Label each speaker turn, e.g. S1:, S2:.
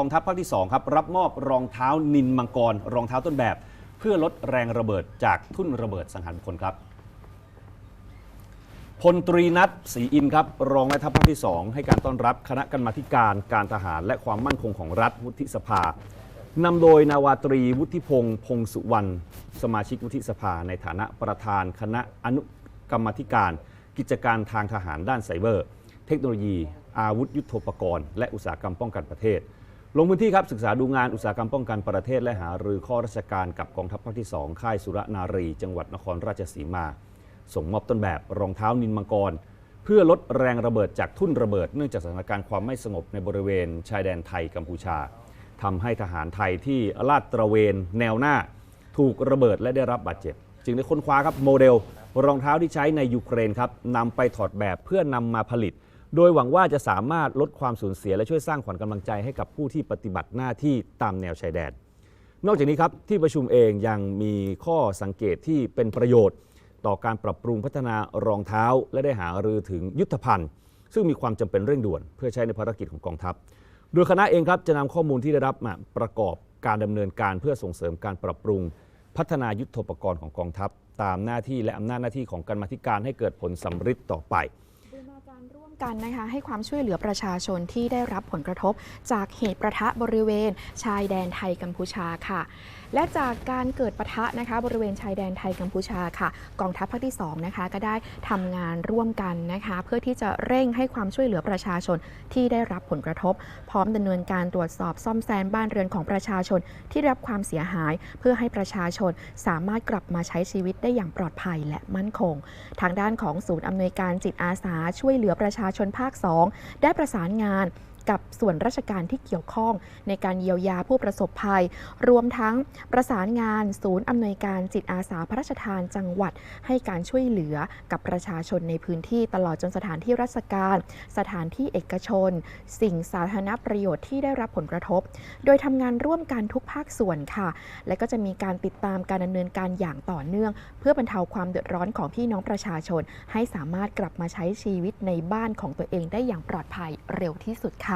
S1: กองทัพภาคที่ 2 ครับ รับมอบรองเท้านินมังกร รองเท้าต้นแบบ เพื่อลดแรงระเบิดจากทุ่นระเบิดสังหารบุคคลครับพลตรีนัทศรีอินครับรองแม่ทัพภาคที่ 2 ให้การต้อนรับคณะกรรมาการการทหารและความมั่นคงของรัฐวุฒิสภานำโดยนาวาตรีวุฒิพงษ์พงสุวรรณสมาชิกวุฒิสภา ในฐานะประธานคณะอนุกรรมธิการ กิจการทางทหารด้านไซเบอร์ เทคโนโลยี อาวุธยุโทโธปกรณ์ และอุตสาหกรรมป้องกันประเทศ ลงพื้นที่ครับศึกษาดูงานอุตสาหกรรมป้องกันประเทศและหารือข้อราชการกับกองทัพภาคที่ 2 ค่ายสุรนารี จังหวัดนครราชสีมา ส่งมอบต้นแบบรองเท้านินมังกร เพื่อลดแรงระเบิดจากทุ่นระเบิด เนื่องจากสถานการณ์ความไม่สงบในบริเวณชายแดนไทยกัมพูชาทำให้ทหารไทยที่ลาดตระเวนแนวหน้า ถูกระเบิดและได้รับบาดเจ็บ จึงได้ค้นคว้าครับโมเดล รองเท้าที่ใช้ในยูเครนครับนำไปถอดแบบเพื่อนำมาผลิต โดยหวังว่าจะสามารถลดความสูญเสีย และช่วยสร้างขวัญกำลังใจให้กับผู้ที่ปฏิบัติหน้าที่ตามแนวชายแดน นอกจากนี้ครับที่ประชุมเองยังมีข้อสังเกตที่เป็นประโยชน์ ต่อการปรับปรุงพัฒนารองเท้า และได้หารือถึงยุทธภัณฑ์ซึ่งมีความจำเป็นเร่งด่วน เพื่อใช้ในภารกิจของกองทัพ โดยคณะเองครับจะนำข้อมูลที่ได้รับมาประกอบการดำเนินการเพื่อส่งเสริมการปรับปรุง พัฒนายุทธปกรณ์ของกองทัพ ตามหน้าที่และอำนาจหน้าที่ของการมาธิการให้เกิดผลสำฤทธิ์ต่อไป
S2: กันนะคะให้ความช่วยเหลือประชาชนที่ได้รับผลกระทบ จากเหตุประทะบริเวณ ชายแดนไทยกัมพูชาค่ะ และจากการเกิดปะทะนะคะบริเวณชายแดนไทยกัมพูชาค่ะ กองทัพภาคที่2นะคะก็ได้ทำงานร่วมกันนะคะ เพื่อที่จะเร่งให้ความช่วยเหลือประชาชนที่ได้รับผลกระทบ พร้อมดำเนินการตรวจสอบซ่อมแซมบ้านเรือนของประชาชนที่ได้รับความเสียหาย เพื่อให้ประชาชนสามารถกลับมาใช้ชีวิตได้อย่างปลอดภัยและมั่นคง ทางด้านของศูนย์อำนวยการจิตอาสาช่วยเหลือประชาชนภาค 2 ได้ประสานงาน กับส่วนราชการที่เกี่ยวข้อง ในการเยียวยาผู้ประสบภัย รวมทั้งประสานงานศูนย์อำนวยการจิตอาสาพระราชทานจังหวัด ให้การช่วยเหลือกับประชาชนในพื้นที่ตลอดจนสถานที่ราชการ สถานที่เอกชน สิ่งสาธารณประโยชน์ที่ได้รับผลกระทบ โดยทำงานร่วมกันทุกภาคส่วนค่ะ และก็จะมีการติดตามการดำเนินการอย่างต่อเนื่อง เพื่อบรรเทาความเดือดร้อนของพี่น้องประชาชน ให้สามารถกลับมาใช้ชีวิตในบ้านของตัวเองได้อย่างปลอดภัยเร็วที่สุดค่ะ